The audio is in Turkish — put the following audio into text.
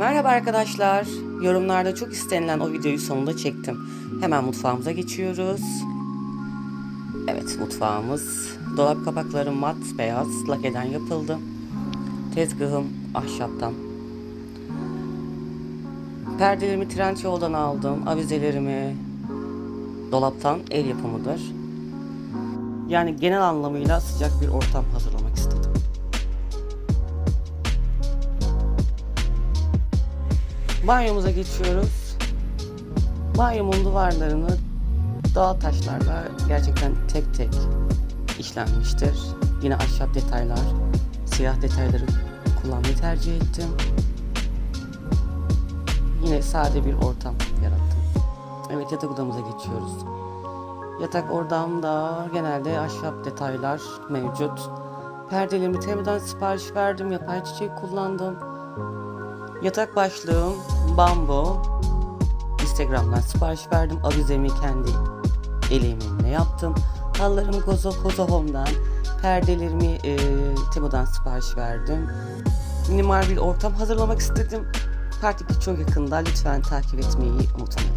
Merhaba arkadaşlar. Yorumlarda çok istenilen o videoyu sonunda çektim. Hemen mutfağımıza geçiyoruz. Evet mutfağımız. Dolap kapakları mat beyaz lakeden yapıldı. Tezgahım ahşaptan. Perdelerimi Trendyol'dan aldım. Avizelerimi dolaptan el yapımıdır. Yani genel anlamıyla sıcak bir ortam hazırlamak istedim. Banyomuza geçiyoruz. Banyomun duvarlarını doğal taşlarla gerçekten tek tek işlenmiştir. Yine ahşap detaylar, siyah detayları kullanmayı tercih ettim. Yine sade bir ortam yarattım. Evet yatak odamıza geçiyoruz. Yatak odamda genelde ahşap detaylar mevcut. Perdelerimi Temu'dan sipariş verdim. Yapay çiçek kullandım. Yatak başlığım bambu. Instagram'dan sipariş verdim. Avizemi kendi elimle yaptım. Hallarımı Gozo Kozo Home'dan, perdelerimi e, Temu'dan sipariş verdim. Minimal bir ortam hazırlamak istedim. Part 2 çok yakında. Lütfen takip etmeyi unutmayın.